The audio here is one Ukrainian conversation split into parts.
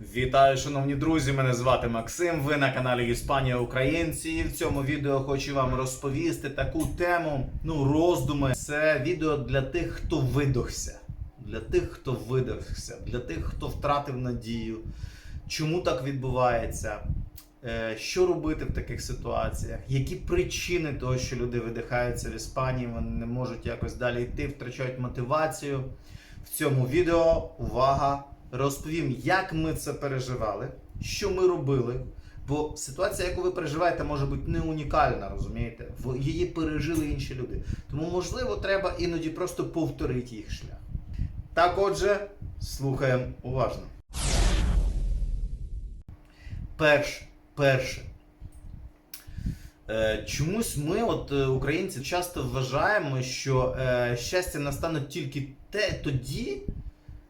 Вітаю, шановні друзі! Мене звати Максим. Ви на каналі Іспанія Українці. І в цьому відео хочу вам розповісти таку тему. Ну, роздуми. Це відео для тих, хто видохся. Для тих, хто видохся, для тих, хто втратив надію. Чому так відбувається? Е, Що робити в таких ситуаціях? Які причини того, що люди видихаються в Іспанії, вони не можуть якось далі йти, втрачають мотивацію. В цьому відео увага! Розповім, як ми це переживали, що ми робили. Бо ситуація, яку ви переживаєте, може бути не унікальна, розумієте? Її пережили інші люди. Тому, можливо, треба іноді просто повторити їх шлях. Так, отже, слухаємо уважно. Перше, перше. Чомусь ми, от е, українці, часто вважаємо, що е, щастя настане тільки те тоді,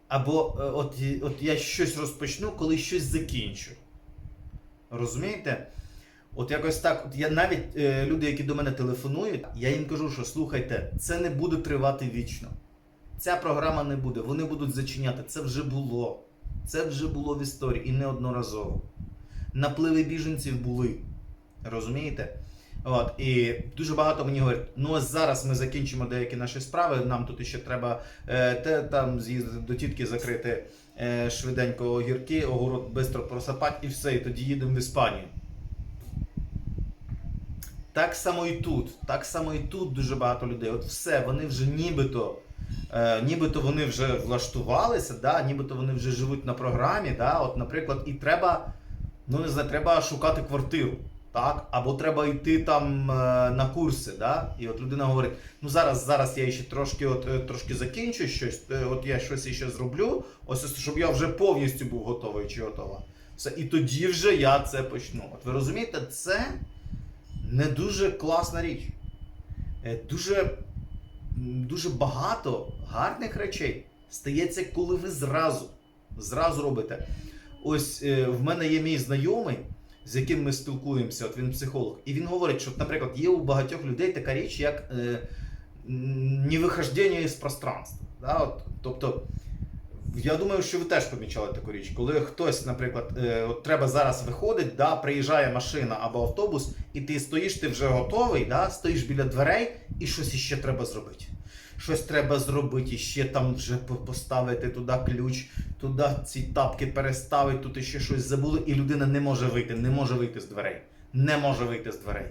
або е, от, от я щось розпочну, коли щось закінчу. Розумієте? От якось так, от я навіть е, люди, які до мене телефонують, я їм кажу, що слухайте, це не буде тривати вічно. Ця програма не буде, вони будуть зачиняти. Це вже було. Це вже було в історії і неодноразово. Напливи біженців були. Розумієте? От, і дуже багато мені говорять, ну зараз ми закінчимо деякі наші справи, нам тут ще треба е, те, там з'їздити до тітки закрити е, швиденько огірки, огород швидко просапати і все, і тоді їдемо в Іспанію. Так само і тут. Так само і тут дуже багато людей. От все, вони вже нібито, е, нібито вони вже влаштувалися, да, нібито вони вже живуть на програмі. Да, от, наприклад, і треба, ну не знаю, треба шукати квартиру. Так, або треба йти там е, на курси, да? І от людина говорить: ну зараз, зараз я ще трошки, от е, трошки закінчу щось, е, от я щось ще зроблю, ось щоб я вже повністю був готовий чи готова. Все, і тоді вже я це почну. От ви розумієте, це не дуже класна річ. Дуже, дуже багато гарних речей стається, коли ви зразу, зразу робите. Ось в мене є мій знайомий, з яким ми спілкуємося, от він психолог, і він говорить, що, наприклад, є у багатьох людей така річ, як е, невихождення із пространства. Да? От, тобто, я думаю, що ви теж помічали таку річ, коли хтось, наприклад, е, от треба зараз виходить, да, приїжджає машина або автобус, і ти стоїш, ти вже готовий, да, стоїш біля дверей, і щось іще треба зробити. Щось треба зробити, ще там вже поставити туди ключ, туди ці тапки переставити, тут іще щось забули, і людина не може вийти, не може вийти з дверей. Не може вийти з дверей.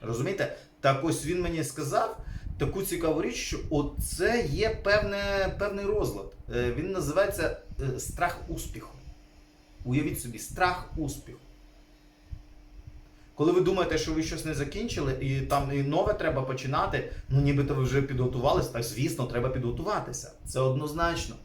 Розумієте? Так ось він мені сказав таку цікаву річ, що оце є певне, певний розлад. Е, Він називається е, страх успіху. Уявіть собі, страх успіху. Коли ви думаєте, що ви щось не закінчили, і там і нове треба починати, ну нібито ви вже підготувалися, так звісно, треба підготуватися. Це однозначно.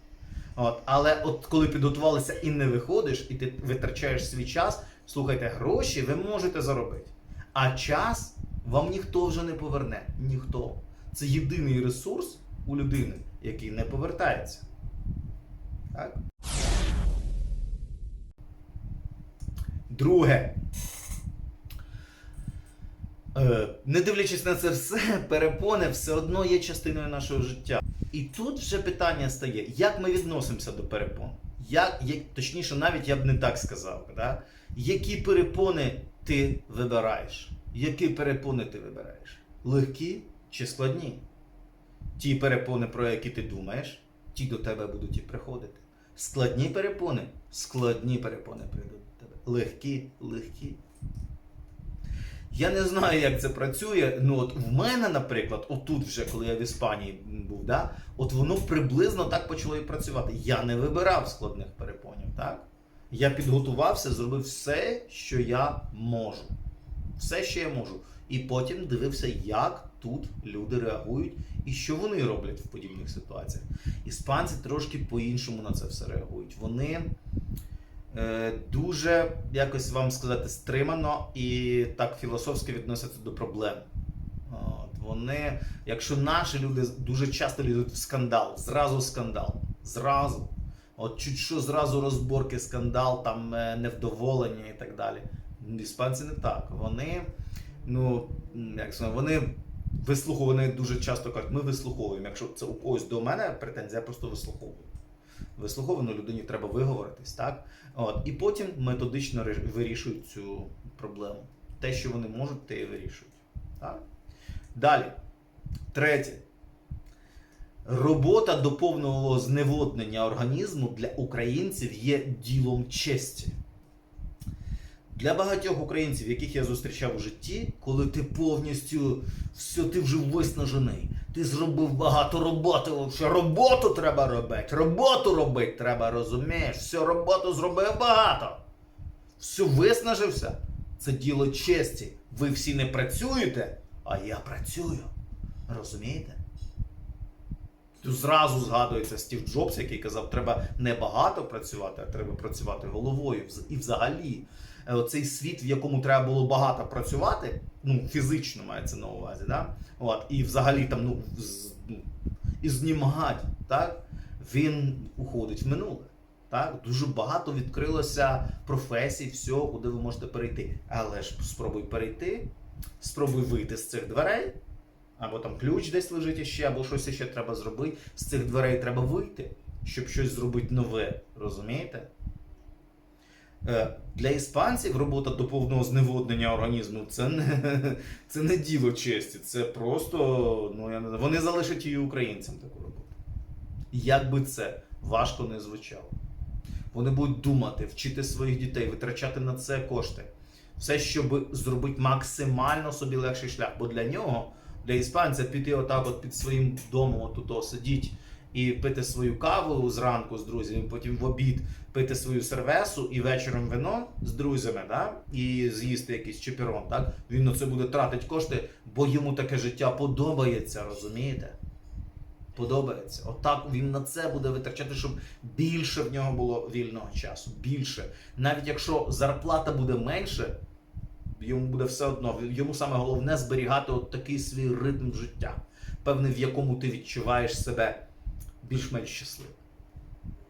От, але от коли підготувалися і не виходиш, і ти витрачаєш свій час, слухайте, гроші ви можете заробити. А час вам ніхто вже не поверне. Ніхто. Це єдиний ресурс у людини, який не повертається. Так? Друге. Е, Не дивлячись на це все, перепони все одно є частиною нашого життя. І тут вже питання стає, як ми відносимося до перепон? Як, як, точніше, навіть я б не так сказав. Да? Які перепони ти вибираєш? Які перепони ти вибираєш? Легкі чи складні? Ті перепони, про які ти думаєш, ті до тебе будуть і приходити. Складні перепони, складні перепони прийдуть до тебе. Легкі, легкі. Я не знаю, як це працює. Ну от в мене, наприклад, отут вже, коли я в Іспанії був, да, от воно приблизно так почало і працювати. Я не вибирав складних перепонів, так? Я підготувався, зробив все, що я можу. Все, що я можу. І потім дивився, як тут люди реагують і що вони роблять в подібних ситуаціях. Іспанці трошки по-іншому на це все реагують. Вони дуже, якось вам сказати, стримано і так філософськи відносяться до проблем. От, вони, якщо наші люди дуже часто лізуть в скандал, зразу скандал, зразу. От чуть що зразу розборки, скандал, там е, невдоволення і так далі. Іспанці не так. Вони, ну, як сказати, вони вислуховують, вони дуже часто кажуть, ми вислуховуємо. Якщо це у когось до мене претензія, я просто вислуховую. Вислуховано, людині треба виговоритись, так? От, і потім методично вирішують цю проблему. Те, що вони можуть, те і вирішують. Так? Далі. Третє. Робота до повного зневоднення організму для українців є ділом честі. Для багатьох українців, яких я зустрічав у житті, коли ти повністю все, ти вже виснажений, ти зробив багато роботи, роботу треба робити, роботу робити треба, розумієш? Все, роботу зробив багато. Все виснажився. Це діло честі. Ви всі не працюєте, а я працюю. Розумієте? Тут зразу згадується Стів Джобс, який казав, треба не багато працювати, а треба працювати головою. І взагалі, оцей світ, в якому треба було багато працювати, ну, фізично мається на увазі, да? От, і взагалі там, ну, з- ну, і знімагать, так? він уходить в минуле. Так? Дуже багато відкрилося професій, всього, куди ви можете перейти. Але ж спробуй перейти, спробуй вийти з цих дверей, або там ключ десь лежить іще, або щось ще треба зробити. З цих дверей треба вийти, щоб щось зробити нове. Розумієте? Е, Для іспанців робота до повного зневоднення організму це не, це не діло честі. Це просто, ну я не знаю, вони залишать її українцям таку роботу. Як би це важко не звучало. Вони будуть думати, вчити своїх дітей, витрачати на це кошти. Все, щоб зробити максимально собі легший шлях. Бо для нього, для іспанця, піти отак от під своїм домом, отут сидіть і пити свою каву зранку з друзями, потім в обід пити свою сервесу і вечором вино з друзями, да? і з'їсти якийсь чепірон. Так? Він на це буде тратити кошти, бо йому таке життя подобається, розумієте? Подобається. Отак він на це буде витрачати, щоб більше в нього було вільного часу. Більше. Навіть якщо зарплата буде менше, йому буде все одно. Йому саме головне зберігати от такий свій ритм життя, певний, в якому ти відчуваєш себе більш-менш щасливим.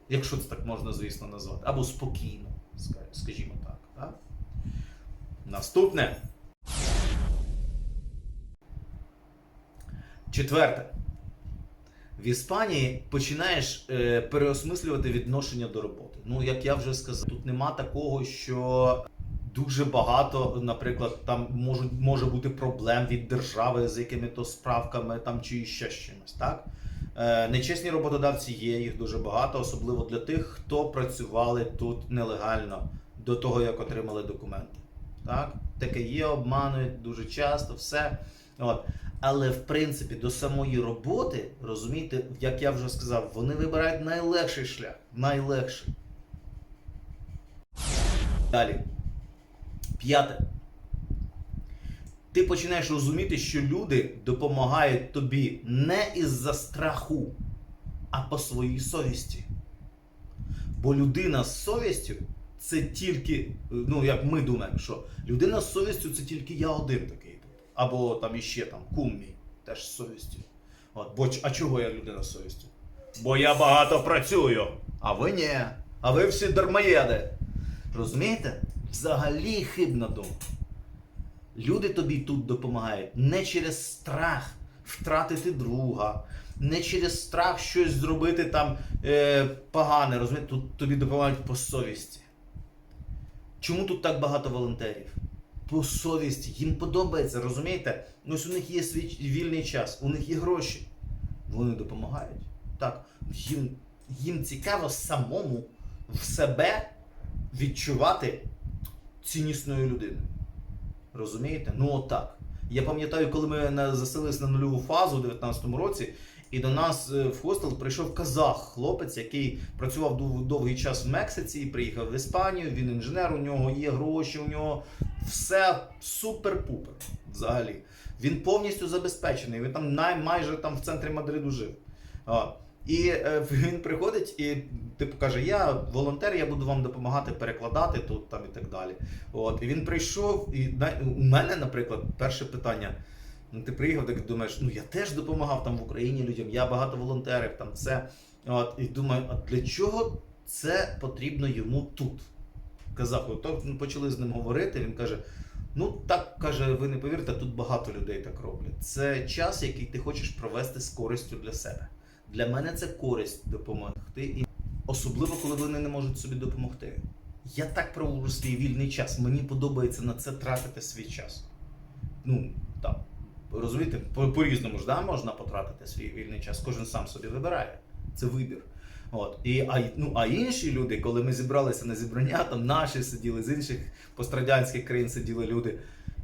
Якщо це так можна, звісно, назвати. Або спокійно, скажімо так. так? Наступне. Четверте. В Іспанії починаєш е, переосмислювати відношення до роботи. Ну, як я вже сказав, тут нема такого, що дуже багато, наприклад, там можуть, може бути проблем від держави з якими-то справками там, чи ще з? Е, нечесні роботодавці є, їх дуже багато, особливо для тих, хто працювали тут нелегально до того, як отримали документи. Так? Таке є, обманують дуже часто, все. От. Але в принципі до самої роботи, розумієте, як я вже сказав, вони вибирають найлегший шлях. Найлегший. Далі. П'яте. Ти починаєш розуміти, що люди допомагають тобі не із-за страху, а по своїй совісті. Бо людина з совістю це тільки, ну як ми думаємо, що людина з совістю це тільки я один такий. Або там іще там кум мій, теж з совістю. От, бо, а чого я людина з совістю? Бо я багато працюю, а ви ні. А ви всі дармоєди. Розумієте? Взагалі хибна думка. Люди тобі тут допомагають не через страх втратити друга, не через страх щось зробити там е, погане. Розумієте? Тут тобі допомагають по совісті. Чому тут так багато волонтерів? По совісті, їм подобається, розумієте? Ось у них є свій вільний час, у них є гроші. Вони допомагають. Так, їм, їм цікаво самому в себе відчувати ціннісною людиною. Розумієте? Ну отак. Я пам'ятаю, коли ми заселились на нульову фазу у 19-му році, і до нас е, в хостел прийшов казах, хлопець, який працював дов- довгий час в Мексиці, приїхав в Іспанію, він інженер, у нього є гроші, у нього все супер-пупер взагалі. Він повністю забезпечений. Він там най, майже там в центрі Мадриду жив. І е, він приходить і типу каже: Я волонтер, я буду вам допомагати перекладати тут там і так далі. От, і він прийшов, і у мене, наприклад, перше питання. Ну, ти приїхав, так думаєш, ну я теж допомагав там в Україні людям, я багато волонтерів, там це. От, і думаю, а для чого це потрібно йому тут? Казав, ми почали з ним говорити. Він каже: ну так каже, ви не повірите, тут багато людей так роблять. Це час, який ти хочеш провести з користю для себе. Для мене це користь допомогти. І Особливо, коли вони не можуть собі допомогти. Я так проводжу свій вільний час. Мені подобається на це тратити свій час. Ну, там, розумієте, по- по-різному ж да, можна потратити свій вільний час. Кожен сам собі вибирає. Це вибір. От. І, а, ну, а інші люди, коли ми зібралися на зібрання, там наші сиділи, з інших пострадянських країн сиділи люди.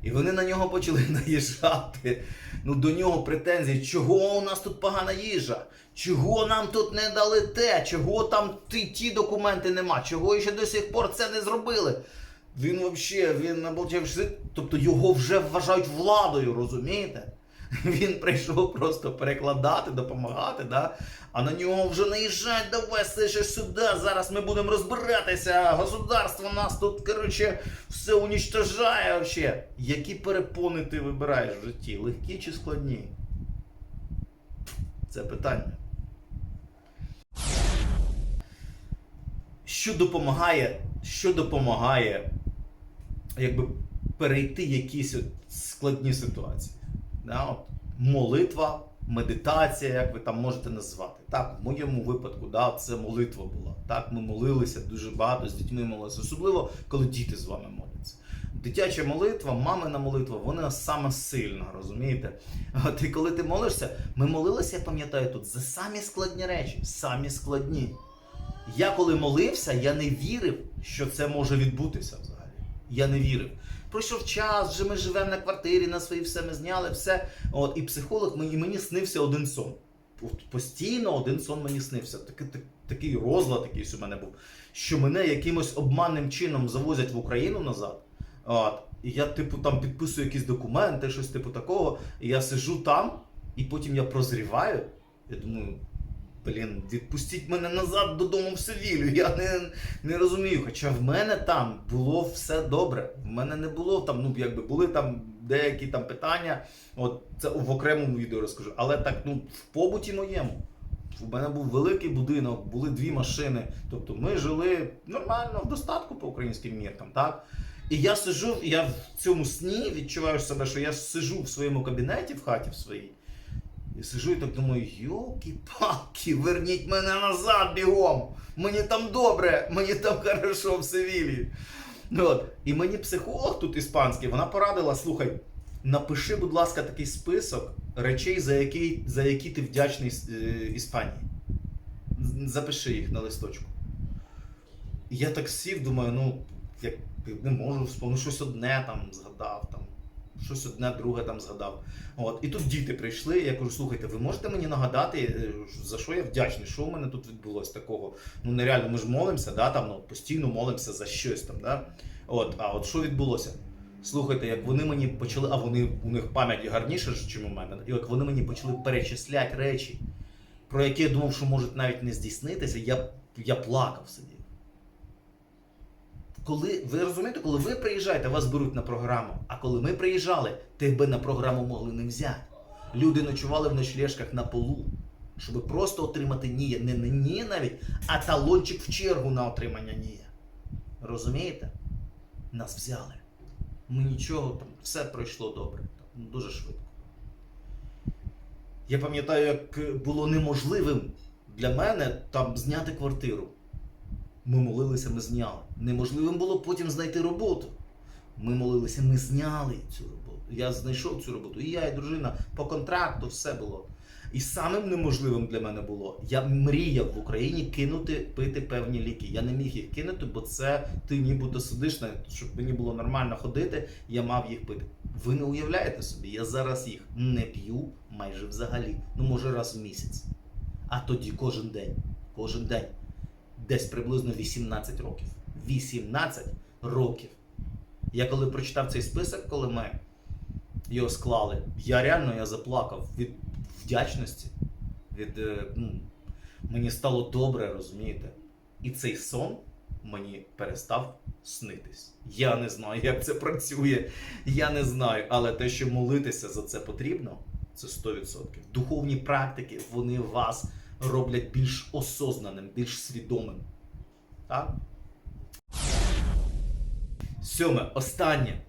І вони на нього почали наїжджати. Ну до нього претензії, чого у нас тут погана їжа? Чого нам тут не дали те? Чого там ті, ті документи нема? Чого ще до сих пор це не зробили? Він взагалі, він наболчав, тобто його вже вважають владою, розумієте? Він прийшов просто перекладати, допомагати, да? а на нього вже наїжджають, давай ще сюди, зараз ми будемо розбиратися, государство нас тут, коротше, все унічтожає вообще. Які перепони ти вибираєш в житті? Легкі чи складні? Це питання. Що допомагає, що допомагає якби перейти якісь от складні ситуації? Да? От, молитва, медитація, як ви там можете назвати. Так, в моєму випадку, да, це молитва була. Так, ми молилися дуже багато, з дітьми молилися, особливо коли діти з вами моляться. Дитяча молитва, мамина молитва, вона саме сильна, розумієте? От і коли ти молишся, ми молилися, я пам'ятаю тут, за самі складні речі, самі складні. Я коли молився, я не вірив, що це може відбутися взагалі. Я не вірив. Пройшов час, вже ми живемо на квартирі, на своїй все ми зняли, все. От, і психолог мені, мені снився один сон. От постійно один сон мені снився. Такий, так- такий розлад якийсь у мене був, що мене якимось обманним чином завозять в Україну назад. От, і я, типу, там підписую якісь документи, щось типу такого. І я сижу там, і потім я прозріваю. Я думаю, блін, відпустіть мене назад додому в Севілю. Я не, не розумію. Хоча в мене там було все добре. В мене не було там, ну якби були там деякі там питання. От це в окремому відео розкажу. Але так, ну, в побуті моєму. У мене був великий будинок, були дві машини. Тобто ми жили нормально, в достатку по українським міркам, так? І я сижу, я в цьому сні відчуваю себе, що я сижу в своєму кабінеті в хаті в своїй. І сижу і так думаю, йолки-палки, верніть мене назад бігом. Мені там добре, мені там хорошо в Севілі. Ну, От. І мені психолог тут іспанський, вона порадила, слухай, напиши, будь ласка, такий список речей, за які, за які ти вдячний е, Іспанії. Запиши їх на листочку. Я так сів, думаю, ну, як не можу вспомнити, щось одне там згадав, щось одне, друге там згадав. От. І тут діти прийшли, я кажу, слухайте, ви можете мені нагадати, е, за що я вдячний, що у мене тут відбулося такого? Ну нереально, ми ж молимося, да, там, ну, постійно молимося за щось там. Да? От, а от що відбулося? Слухайте, як вони мені почали, а вони у них пам'ять гарніша, ніж у мене, і як вони мені почали перечисляти речі, про які я думав, що можуть навіть не здійснитися, я, я плакав сидів. Коли ви розумієте, коли ви приїжджаєте, вас беруть на програму. А коли ми приїжджали, тебе на програму могли не взяти. Люди ночували в ночлежках на полу, щоб просто отримати НІЯ. Не, НІЯ навіть, а талончик в чергу на отримання НІЯ. Розумієте? Нас взяли. Ми нічого там, все пройшло добре. Дуже швидко. Я пам'ятаю, як було неможливим для мене там зняти квартиру. Ми молилися, ми зняли. Неможливим було потім знайти роботу. Ми молилися, ми зняли цю роботу. Я знайшов цю роботу. І я, і дружина по контракту, все було. І самим неможливим для мене було, я мріяв в Україні кинути пити певні ліки. Я не міг їх кинути, бо це ти нібито сидиш, щоб мені було нормально ходити, я мав їх пити. Ви не уявляєте собі, я зараз їх не п'ю майже взагалі. Ну, може, раз в місяць. А тоді кожен день. Кожен день десь приблизно 18 років. 18 років. Я коли прочитав цей список, коли ми його склали, я реально я заплакав від вдячності. Від, е, ну, мені стало добре, розумієте? І цей сон мені перестав снитись. Я не знаю, як це працює. Я не знаю. Але те, що молитися за це потрібно, це 100%. Духовні практики, вони вас роблять більш осознаним, більш свідомим. Так? Сьоме, останнє.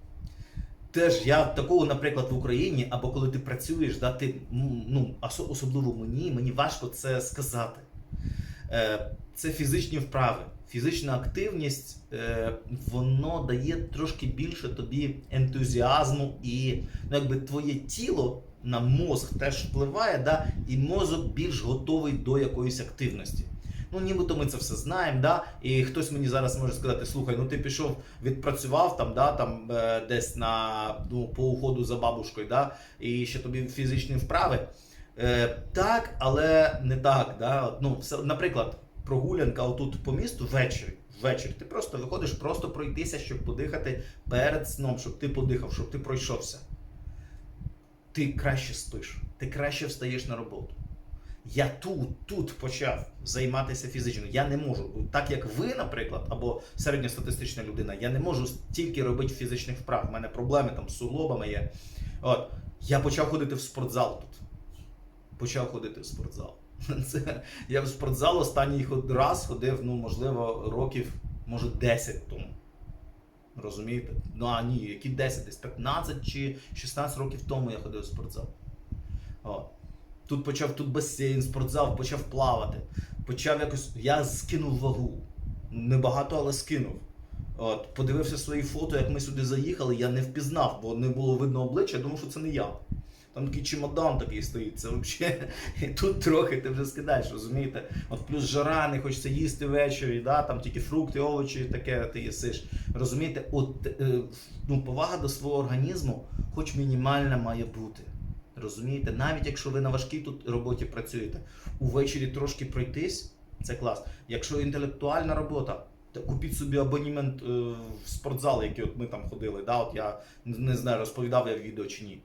Теж я такого, наприклад, в Україні, або коли ти працюєш, да, ти, ну, особливо мені, мені важко це сказати. Е, це фізичні вправи. Фізична активність е, воно дає трошки більше тобі ентузіазму, і ну, якби твоє тіло на мозг теж впливає, да, і мозок більш готовий до якоїсь активності. Ну, нібито ми це все знаємо, да? і хтось мені зараз може сказати: слухай, ну ти пішов, відпрацював там, да, там е, десь на ну, по уходу за бабушкою, да? і ще тобі фізичні вправи. Е, так, але не так. Да? Ну, все, наприклад, прогулянка отут по місту ввечері. Ввечері ти просто виходиш просто пройтися, щоб подихати перед сном, щоб ти подихав, щоб ти пройшовся. Ти краще спиш, ти краще встаєш на роботу. Я тут, тут почав займатися фізично. Я не можу, так як ви, наприклад, або середньостатистична людина, я не можу стільки робити фізичних вправ. У мене проблеми там з суглобами є. От я почав ходити в спортзал тут. Почав ходити в спортзал. Це я в спортзал останній раз ходив, ну можливо, років, може, 10 тому. Розумієте? Ну а ні, які 10, десь 15 чи 16 років тому я ходив в спортзал. От. Тут почав тут басейн, спортзал, почав плавати. Почав якось. Я скинув вагу. Небагато, але скинув. От, подивився свої фото, як ми сюди заїхали, я не впізнав, бо не було видно обличчя, я думав, що це не я. Там такий чемодан такий стоїть, це взагалі. І тут трохи ти вже скидаєш, розумієте? От плюс жара, не хочеться їсти ввечері, да? там тільки фрукти, овочі, таке ти їсиш. Розумієте, от е, ну, повага до свого організму, хоч мінімальна має бути. Розумієте, навіть якщо ви на важкій тут роботі працюєте, увечері трошки пройтись, це клас. Якщо інтелектуальна робота, то купіть собі абонімент е, в спортзал, який от ми там ходили. Да? От я не знаю, розповідав я в відео чи ні.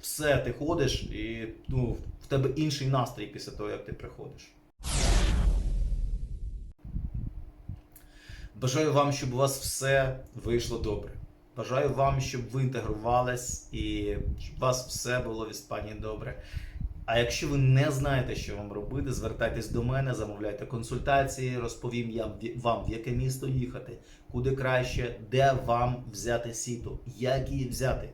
Все, ти ходиш, і ну, в тебе інший настрій після того, як ти приходиш. Бажаю вам, щоб у вас все вийшло добре. Бажаю вам, щоб ви інтегрувались і щоб у вас все було в Іспанії добре. А якщо ви не знаєте, що вам робити, звертайтесь до мене, замовляйте консультації, розповім я вам, в яке місто їхати, куди краще, де вам взяти сіту, як її взяти,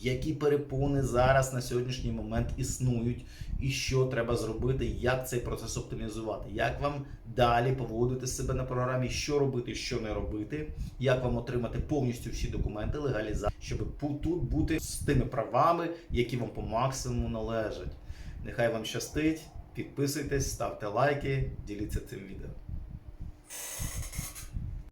які перепони зараз на сьогоднішній момент існують, і що треба зробити, як цей процес оптимізувати, як вам далі поводити себе на програмі, що робити, що не робити, як вам отримати повністю всі документи легалізації, щоб тут бути з тими правами, які вам по максимуму належать. Нехай вам щастить, підписуйтесь, ставте лайки, діліться цим відео.